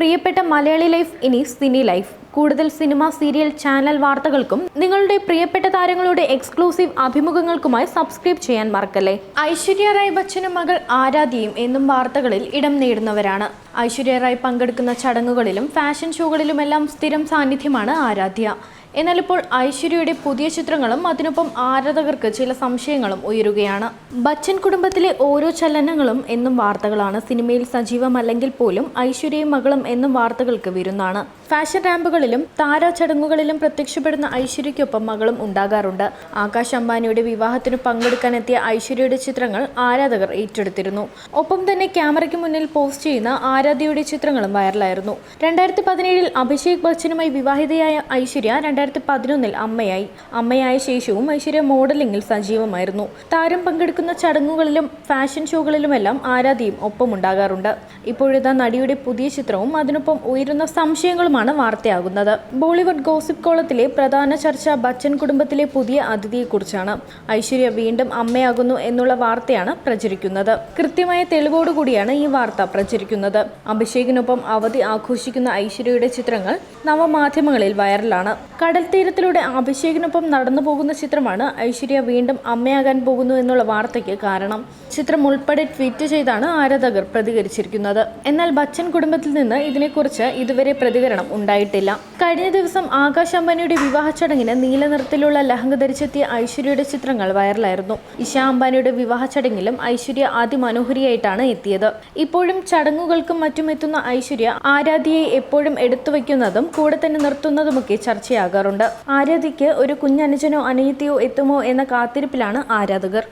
പ്രിയപ്പെട്ട മലയാളി ലൈഫ് ഇനി cine life. കൂടുതൽ സിനിമ സീരിയൽ ചാനൽ വാർത്തകൾക്കും നിങ്ങളുടെ പ്രിയപ്പെട്ട താരങ്ങളുടെ എക്സ്ക്ലൂസീവ് അഭിമുഖങ്ങൾക്കുമായി സബ്സ്ക്രൈബ് ചെയ്യാൻ മറക്കല്ലേ? ഐശ്വര്യ റായ് ബച്ചനും മകൾ ആരാധ്യയും എന്നും വാർത്തകളിൽ ഇടം നേടുന്നവരാണ്. ഐശ്വര്യ റായ് പങ്കെടുക്കുന്ന ചടങ്ങുകളിലും ഫാഷൻ ഷോകളിലുമെല്ലാം സ്ഥിരം സാന്നിധ്യമാണ് ആരാധ്യ. എന്നാൽ ഇപ്പോൾ ഐശ്വര്യയുടെ പുതിയ ചിത്രങ്ങളും അതിനൊപ്പം ആരാധകർക്ക് ചില സംശയങ്ങളും ഉയരുകയാണ്. ബച്ചൻ കുടുംബത്തിലെ ഓരോ ചലനങ്ങളും എന്നും വാർത്തകളാണ് സിനിമയിൽ സജീവമല്ലെങ്കിൽ പോലും ഐശ്വര്യയും മകളും എന്നും വാർത്തകൾക്ക് വിരുന്നാണ്. ഫാഷൻ റാമ്പുകളിലും താരചടങ്ങുകളിലും പ്രത്യക്ഷപ്പെടുന്ന ഐശ്വര്യയ്ക്കൊപ്പം മകളും ഉണ്ടാകാറുണ്ട്. ആകാശ് അംബാനിയുടെ വിവാഹത്തിന് പങ്കെടുക്കാനെത്തിയ ഐശ്വര്യയുടെ ചിത്രങ്ങൾ ആരാധകർ ഏറ്റെടുത്തിരുന്നു. ഒപ്പം തന്നെ ക്യാമറയ്ക്ക് മുന്നിൽ പോസ്റ്റ് ചെയ്യുന്ന ആരാധ്യയുടെ ചിത്രങ്ങളും വൈറലായിരുന്നു. രണ്ടായിരത്തി പതിനേഴിൽ അഭിഷേക് ബച്ചനുമായി വിവാഹിതയായ ഐശ്വര്യ രണ്ടായിരത്തി പതിനൊന്നിൽ അമ്മയായി. അമ്മയായ ശേഷവും ഐശ്വര്യ മോഡലിംഗിൽ സജീവമായിരുന്നു. താരം പങ്കെടുക്കുന്ന ചടങ്ങുകളിലും ഫാഷൻ ഷോകളിലുമെല്ലാം ആരാധ്യയും ഒപ്പമുണ്ടാകാറുണ്ട്. ഇപ്പോഴത്തെ നടിയുടെ പുതിയ ചിത്രവും അതിനൊപ്പം ഉയരുന്ന സംശയങ്ങളുമാണ് വാർത്തയാകുന്നത്. ബോളിവുഡ് ഗോസിപ്പ് കോളത്തിലെ പ്രധാന ചർച്ച ബച്ചൻ കുടുംബത്തിലെ പുതിയ അതിഥിയെക്കുറിച്ചാണ്. ഐശ്വര്യ വീണ്ടും അമ്മയാകുന്നു എന്നുള്ള വാർത്തയാണ് പ്രചരിക്കുന്നത്. കൃത്യമായ തെളിവോടുകൂടിയാണ് ഈ വാർത്ത പ്രചരിക്കുന്നത്. അഭിഷേകിനൊപ്പം അവധി ആഘോഷിക്കുന്ന ഐശ്വര്യയുടെ ചിത്രങ്ങൾ നവമാധ്യമങ്ങളിൽ വൈറലാണ്. കടൽ തീരത്തിലൂടെ അഭിഷേകിനൊപ്പം നടന്നു പോകുന്ന ചിത്രമാണ് ഐശ്വര്യ വീണ്ടും അമ്മയാകാൻ പോകുന്നു എന്നുള്ള വാർത്തയ്ക്ക് കാരണം. ചിത്രം ഉൾപ്പെടെ ട്വീറ്റ് ചെയ്താണ് ആരാധകർ പ്രതികരിച്ചിരിക്കുന്നത്. എന്നാൽ ബച്ചൻ കുടുംബത്തിൽ നിന്ന് ഇതിനെക്കുറിച്ച് ഇതുവരെ പ്രതികരണം ഉണ്ടായിട്ടില്ല. കഴിഞ്ഞ ദിവസം ആകാശ് അംബാനിയുടെ വിവാഹ ചടങ്ങിന് നീല നിറത്തിലുള്ള ലഹങ്ക ധരിച്ചെത്തിയ ഐശ്വര്യയുടെ ചിത്രങ്ങൾ വൈറലായിരുന്നു. ഇഷ അംബാനിയുടെ വിവാഹ ചടങ്ങിലും ഐശ്വര്യ അതിമനോഹരിയായിട്ടാണ് എത്തിയത്. ഇപ്പോഴും ചടങ്ങുകൾക്കും മറ്റും എത്തുന്ന ഐശ്വര്യ ആരാധ്യയെ എപ്പോഴും എടുത്തു വയ്ക്കുന്നതും കൂടെ തന്നെ നിർത്തുന്നതുമൊക്കെ ചർച്ചയാകാറുണ്ട്. ആരാധ്യയ്ക്ക് ഒരു കുഞ്ഞനുജനോ അനിയത്തിയോ എത്തുമോ എന്ന കാത്തിരിപ്പിലാണ് ആരാധകർ.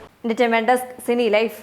സിനി ലൈഫ്